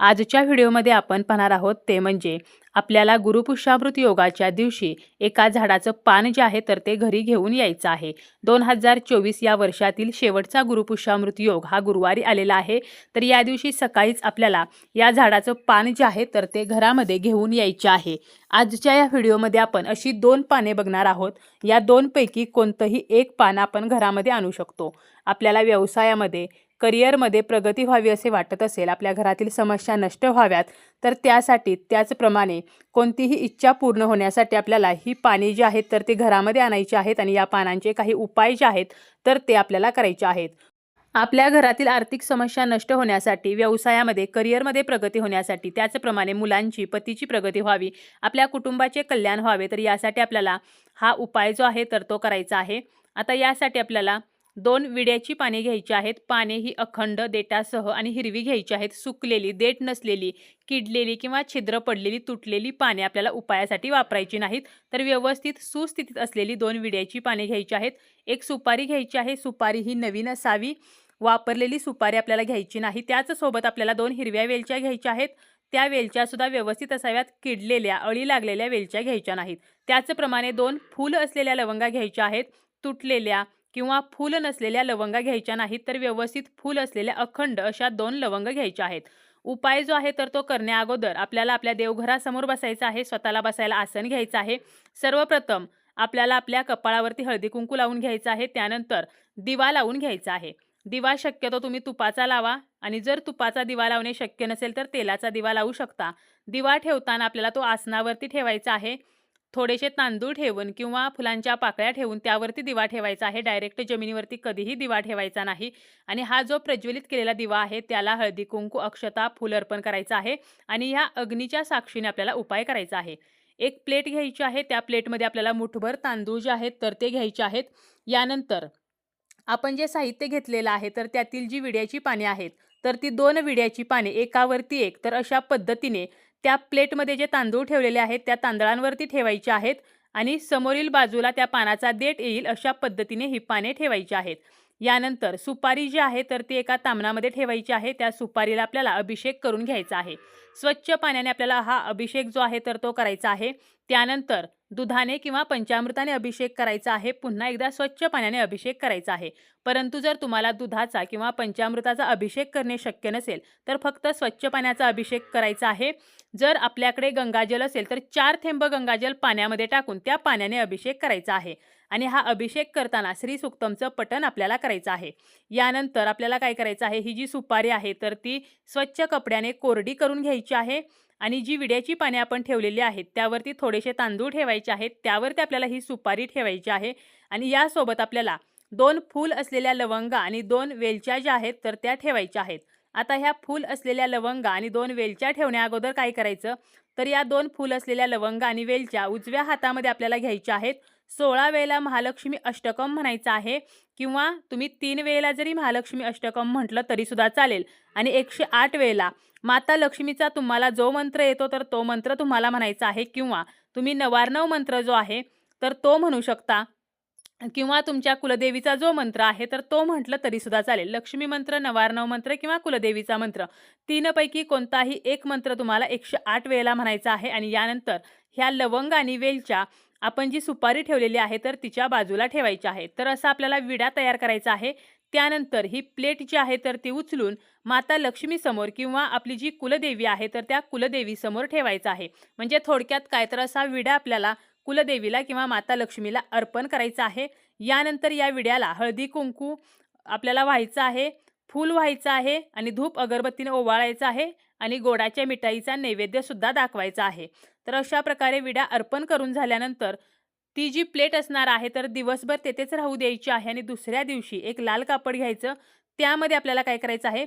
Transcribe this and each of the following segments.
आजच्या व्हिडिओमध्ये आपण पाहणार आहोत ते म्हणजे आपल्याला गुरुपुष्यामृत योगाच्या दिवशी एका झाडाचं पान जे आहे तर ते घरी घेऊन यायचं आहे. दोन हजार चोवीस या वर्षातील शेवटचा गुरुपुष्यामृत योग हा गुरुवारी आलेला आहे. तर या दिवशी सकाळीच आपल्याला या झाडाचं पान जे आहे तर ते घरामध्ये घेऊन यायचे आहे. आजच्या या व्हिडिओमध्ये आपण अशी दोन पाने बघणार आहोत. या दोनपैकी कोणतंही एक पान आपण घरामध्ये आणू शकतो. आपल्याला व्यवसायामध्ये करिअरमध्ये प्रगती व्हावी असे वाटत असेल आपल्या घरातील समस्या नष्ट व्हाव्यात तर त्यासाठी त्याचप्रमाणे कोणतीही इच्छा पूर्ण होण्यासाठी आपल्याला ही पाने जी आहेत तर ते घरामध्ये आणायची आहेत आणि या पानांचे काही उपाय जे आहेत तर ते आपल्याला करायचे आहेत. आपल्या घरातील आर्थिक समस्या नष्ट होण्यासाठी व्यवसायामध्ये करिअरमध्ये प्रगती होण्यासाठी त्याचप्रमाणे मुलांची पतीची प्रगती व्हावी आपल्या कुटुंबाचे कल्याण व्हावे तर यासाठी आपल्याला हा उपाय जो आहे तर तो करायचा आहे. आता यासाठी आपल्याला दोन विड्याची पाने घ्यायची आहेत. पाने ही अखंड देठासह आणि हिरवी घ्यायची आहेत. सुकलेली देठ नसलेली किडलेली किंवा छिद्र पडलेली तुटलेली पाने आपल्याला उपायासाठी वापरायची नाहीत. तर व्यवस्थित सुस्थितीत असलेली दोन विड्याची पाने घ्यायची आहेत. एक सुपारी घ्यायची आहे. सुपारी ही नवीन असावी. वापरलेली सुपारी आपल्याला घ्यायची नाही. त्याचसोबत आपल्याला दोन हिरव्या वेलच्या घ्यायच्या आहेत. त्या वेलच्यासुद्धा व्यवस्थित असाव्यात. किडलेल्या अळी लागलेल्या वेलच्या घ्यायच्या नाहीत. त्याचप्रमाणे दोन फूल असलेल्या लवंगा घ्यायच्या आहेत. तुटलेल्या किंवा फूल नसलेल्या लवंगा घ्यायच्या नाहीत तर व्यवस्थित फूल असलेल्या अखंड अशा दोन लवंग घ्यायच्या आहेत. उपाय जो आहे तर तो करण्या अगोदर आपल्याला आपल्या देवघरासमोर बसायचं आहे स्वतःला बसायला आसन घ्यायचं आहे. सर्वप्रथम आपल्याला आपल्या कपाळावरती हळदी कुंकू लावून घ्यायचं आहे त्यानंतर दिवा लावून घ्यायचा आहे. दिवा शक्यतो तुम्ही तुपाचा लावा आणि जर तुपाचा दिवा लावणे शक्य नसेल तर तेलाचा दिवा लावू शकता. दिवा ठेवताना आपल्याला तो आसनावरती ठेवायचा आहे. थोडेसे तांदूळ ठेवून किंवा फुलांच्या पाकळ्या ठेवून त्यावरती दिवा ठेवायचा आहे. डायरेक्ट जमिनीवरती कधीही दिवा ठेवायचा नाही. आणि हा जो प्रज्वलित केलेला दिवा आहे त्याला हळदी कुंकू अक्षता फुल अर्पण करायचं आहे. आणि ह्या अग्नीच्या साक्षीने आपल्याला उपाय करायचा आहे. एक प्लेट घ्यायची आहे. त्या प्लेटमध्ये आपल्याला मुठभर तांदूळ जे आहेत तर ते घ्यायचे आहेत. यानंतर आपण जे साहित्य घेतलेलं आहे तर त्यातील जी विड्याची पाने आहेत तर ती दोन विड्याची पाने एकावरती एक. तर अशा पद्धतीने त्या प्लेटमध्ये जे तांदूळ ठेवलेले आहेत त्या तांदळांवरती ठेवायचे आहेत आणि समोरील बाजूला त्या पानाचा देठ येईल अशा पद्धतीने ही पाने ठेवायची आहेत. यानंतर सुपारी जी आहे तर ती एका तामणामध्ये ठेवायची आहे. त्या सुपारीला आपल्याला अभिषेक करून घ्यायचा आहे. स्वच्छ पाण्याने आपल्याला हा अभिषेक जो आहे तर तो करायचा आहे. त्यानंतर दुधाने किंवा पंचामृताने अभिषेक करायचा आहे पुन्हा एकदा स्वच्छ पाण्याने अभिषेक करायचा आहे. परंतु जर तुम्हाला दुधाचा किंवा पंचामृताचा अभिषेक करणे शक्य नसेल तर फक्त स्वच्छ पाण्याचा अभिषेक करायचा आहे. जर आपल्याकडे गंगाजल असेल तर चार थेंब गंगाजल पाण्यामध्ये टाकून त्या पाण्याने अभिषेक करायचा आहे. आणि हा अभिषेक करताना श्री सुक्तमचं पठण आपल्याला करायचं आहे. यानंतर आपल्याला काय करायचं आहे? ही जी सुपारी आहे तर ती स्वच्छ कपड्याने कोरडी करून घ्यायची आहे आणि जी विड्याची पाने आपण ठेवलेली आहेत त्यावरती थोडेसे तांदूळ ठेवायचे आहेत त्यावरती आपल्याला ही सुपारी ठेवायची आहे आणि यासोबत आपल्याला दोन फूल असलेल्या लवंगा आणि दोन वेलच्या ज्या आहेत तर त्या ठेवायच्या आहेत. आता ह्या फूल असलेल्या लवंगा आणि दोन वेलच्या ठेवण्या अगोदर काय करायचं? तर या दोन फूल असलेल्या लवंगा आणि वेलच्या उजव्या हातामध्ये आपल्याला घ्यायच्या आहेत. सोळा वेळेला महालक्ष्मी अष्टकम म्हणायचं आहे किंवा तुम्ही तीन वेळेला जरी महालक्ष्मी अष्टकम म्हटलं तरीसुद्धा चालेल. आणि एकशे आठ वेळेला माता लक्ष्मीचा तुम्हाला जो मंत्र येतो तर तो मंत्र तुम्हाला म्हणायचा आहे किंवा तुम्ही नवार्णव मंत्र जो आहे तर तो म्हणू शकता. किंवा तुमच्या कुलदेवीचा जो मंत्र आहे तर तो म्हटलं तरीसुद्धा चालेल. लक्ष्मी मंत्र नवार्णव मंत्र किंवा कुलदेवीचा मंत्र तीनपैकी कोणताही एक मंत्र तुम्हाला एकशे आठ वेळेला म्हणायचा आहे. आणि यानंतर ह्या लवंग आणि वेलच्या आपण जी सुपारी ठेवलेली आहे तर तिच्या बाजूला ठेवायची आहे. तर असं आपल्याला विडा तयार करायचा आहे. त्यानंतर ही प्लेट जी आहे तर ती उचलून माता लक्ष्मीसमोर किंवा आपली जी कुलदेवी आहे तर त्या कुलदेवीसमोर ठेवायचं आहे. म्हणजे थोडक्यात काय तर असा विडा आपल्याला कुलदेवीला किंवा माता लक्ष्मीला अर्पण करायचं आहे. यानंतर या विड्याला हळदी कुंकू आपल्याला व्हायचं आहे. फूल व्हायचं आहे आणि धूप अगरबत्तीने ओवाळायचं आहे आणि गोडाच्या मिठाईचा नैवेद्यसुद्धा दाखवायचा आहे. तर अशा प्रकारे विड्या अर्पण करून झाल्यानंतर ती जी प्लेट असणार आहे तर दिवसभर तेथेच राहू द्यायची आहे आणि दुसऱ्या दिवशी एक लाल कापड घ्यायचं. त्यामध्ये आपल्याला काय करायचं आहे?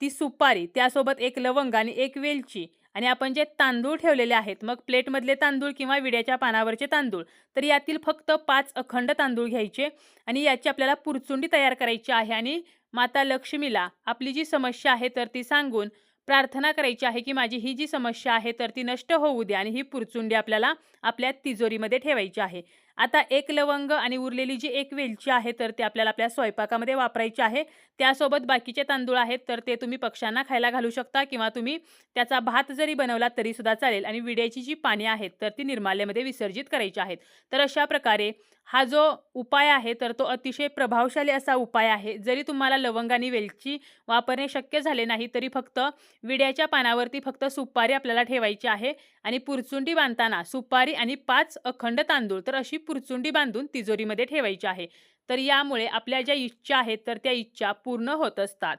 ती सुपारी त्यासोबत एक लवंग आणि एक वेलची आणि आपण जे तांदूळ ठेवलेले आहेत मग प्लेटमधले तांदूळ किंवा विड्याच्या पानावरचे तांदूळ तर यातील फक्त पाच अखंड तांदूळ घ्यायचे आणि याची आपल्याला पुरचुंडी तयार करायची आहे आणि माता लक्ष्मीला आपली जी समस्या आहे तर ती सांगून प्रार्थना करायची आहे की माझी ही जी समस्या आहे तर ती नष्ट होऊ द्या आणि ही पुरचुंडी आपल्याला आपल्या तिजोरीमध्ये ठेवायची आहे. आता एक लवंग आणि उरलेली जी एक वेलची आहे तर ते आपल्याला आपल्या स्वयंपाकामध्ये वापरायची आहे. त्यासोबत बाकीचे तांदूळ आहेत तर ते तुम्ही पक्ष्यांना खायला घालू शकता किंवा तुम्ही त्याचा भात जरी बनवला तरीसुद्धा चालेल आणि विड्याची जी पाने आहेत तर ती निर्माल्यामध्ये विसर्जित करायची आहेत. तर अशा प्रकारे हा जो उपाय आहे तर तो अतिशय प्रभावशाली असा उपाय आहे. जरी तुम्हाला लवंग आणि वेलची वापरणे शक्य झाले नाही तरी फक्त विड्याच्या पानावरती फक्त सुपारी आपल्याला ठेवायची आहे. आणि पुरचुंडी बांधताना सुपारी आणि पाच अखंड तांदूळ तर अशी पुरचुंडी बांधून तिजोरीमध्ये ठेवायची आहे. तर यामुळे आपल्या ज्या इच्छा आहेत तर त्या इच्छा पूर्ण होत असतात.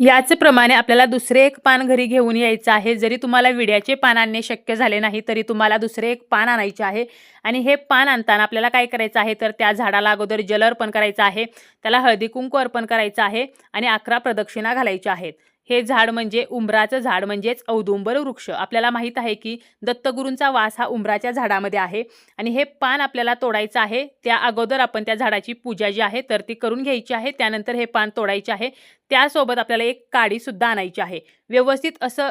याचप्रमाणे आपल्याला दुसरे एक पान घरी घेऊन यायचं आहे. जरी तुम्हाला विड्याचे पान आणणे शक्य झाले नाही तरी तुम्हाला दुसरे एक पान आणायचे आहे. आणि हे पान आणताना आपल्याला काय करायचं आहे तर त्या झाडाला अगोदर जल अर्पण करायचं आहे. त्याला हळदी कुंकू अर्पण करायचं आहे आणि अकरा प्रदक्षिणा घालायच्या आहेत. हे झाड म्हणजे उंबराचं झाड म्हणजेच औदुंबर वृक्ष. आपल्याला माहीत आहे की दत्तगुरूंचा वास हा उंबराच्या झाडामध्ये आहे आणि हे पान आपल्याला तोडायचं आहे. त्या अगोदर आपण त्या झाडाची पूजा जी आहे तर ती करून घ्यायची आहे. त्यानंतर हे पान तोडायचे आहे. त्यासोबत आपल्याला एक काडीसुद्धा आणायची आहे. व्यवस्थित असं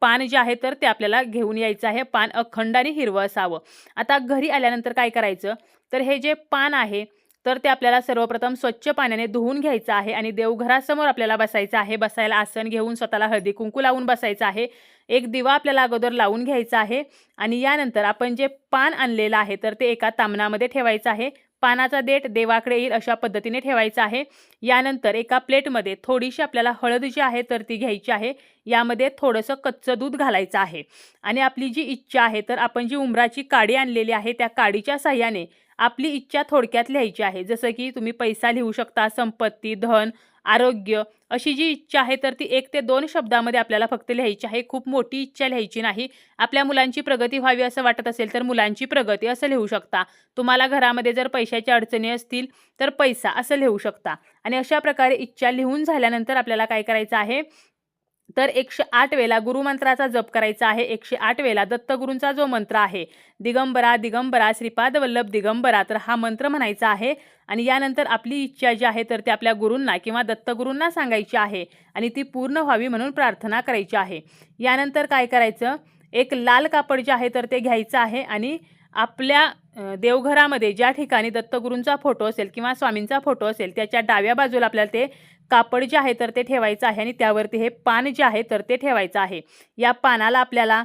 पान जे आहे तर ते आपल्याला घेऊन यायचं आहे. पान अखंड आणि हिरवं असावं. आता घरी आल्यानंतर काय करायचं? तर हे जे पान आहे तर ते आपल्याला सर्वप्रथम स्वच्छ पाण्याने धुवून घ्यायचं आहे आणि देवघरासमोर आपल्याला बसायचं आहे. बसायला आसन घेऊन स्वतःला हळदी कुंकू लावून बसायचं आहे. एक दिवा आपल्याला अगोदर लावून घ्यायचा आहे आणि यानंतर आपण जे पान आणलेलं आहे तर ते एका तामणामध्ये ठेवायचं आहे. पानाचा देठ देवाकडे येईल अशा पद्धतीने ठेवायचा आहे. यानंतर एका प्लेटमध्ये थोडीशी आपल्याला हळद जी आहे तर ती घ्यायची आहे. यामध्ये थोडंसं कच्चं दूध घालायचं आहे. आणि आपली जी इच्छा आहे तर आपण जी उमराची काडी आणलेली आहे त्या काडीच्या साह्याने आपली इच्छा थोडक्यात लिहायची आहे. जसं की तुम्ही पैसा लिहू शकता संपत्ती धन आरोग्य अशी जी इच्छा आहे तर ती एक ते दोन शब्दामध्ये आपल्याला फक्त लिहायची आहे. खूप मोठी इच्छा लिहायची नाही. आपल्या मुलांची प्रगती व्हावी असं वाटत असेल तर मुलांची प्रगती असं लिहू शकता. तुम्हाला घरामध्ये जर पैशाच्या अडचणी असतील तर पैसा असं लिहू शकता. आणि अशा प्रकारे इच्छा लिहून झाल्यानंतर आपल्याला काय करायचं आहे? तर एकशे आठ वेळा गुरुमंत्राचा जप करायचा आहे. एकशे आठ वेळा दत्तगुरूंचा जो मंत्र आहे दिगंबरा दिगंबरा श्रीपाद वल्लभ दिगंबरा तर हा मंत्र म्हणायचा आहे. आणि यानंतर आपली इच्छा जी आहे तर ती आपल्या गुरूंना किंवा दत्तगुरूंना सांगायची आहे आणि ती पूर्ण व्हावी म्हणून प्रार्थना करायची आहे. यानंतर काय करायचं? एक लाल कापड जे आहे तर ते घ्यायचं आहे आणि आपल्या देवघरामध्ये ज्या ठिकाणी दत्तगुरूंचा फोटो असेल किंवा स्वामींचा फोटो असेल त्याच्या डाव्या बाजूला आपल्याला ते कापड जे आहे तर ते ठेवायचं आहे आणि त्यावरती हे पान जे आहे तर ते ठेवायचं आहे. या पानाला आपल्याला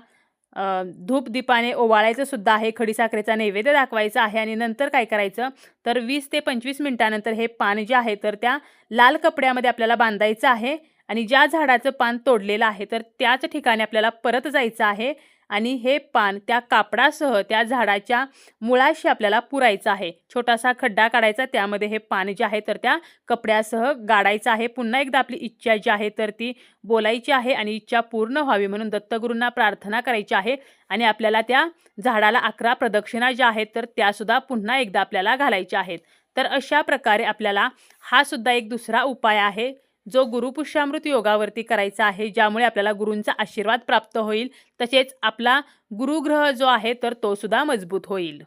धूप दीपाने ओवाळायचं सुद्धा आहे खडीसाखरेचा नैवेद्य दाखवायचा आहे आणि नंतर काय करायचं? तर वीस ते पंचवीस मिनिटानंतर हे पान जे आहे तर त्या लाल कपड्यामध्ये आपल्याला बांधायचं आहे आणि ज्या झाडाचं पान तोडलेलं आहे तर त्याच ठिकाणी आपल्याला परत जायचं आहे. आणि हे पान त्या कापडासह त्या झाडाच्या मुळाशी आपल्याला पुरायचं आहे. छोटासा खड्डा काढायचा त्यामध्ये हे पान जे आहे तर त्या कपड्यासह गाडायचं आहे. पुन्हा एकदा आपली इच्छा जी आहे तर ती बोलायची आहे आणि इच्छा पूर्ण व्हावी म्हणून दत्तगुरूंना प्रार्थना करायची आहे. आणि आपल्याला त्या झाडाला अकरा प्रदक्षिणा ज्या आहेत तर त्यासुद्धा पुन्हा एकदा आपल्याला घालायच्या आहेत. तर अशा प्रकारे आपल्याला हा सुद्धा एक दुसरा उपाय आहे. जो गुरुपुष्यामृत योगावरती करायचा आहे ज्यामुळे आपल्याला गुरूंचा आशीर्वाद प्राप्त होईल तसेच आपला गुरुग्रह जो आहे तर तो सुद्धा मजबूत होईल.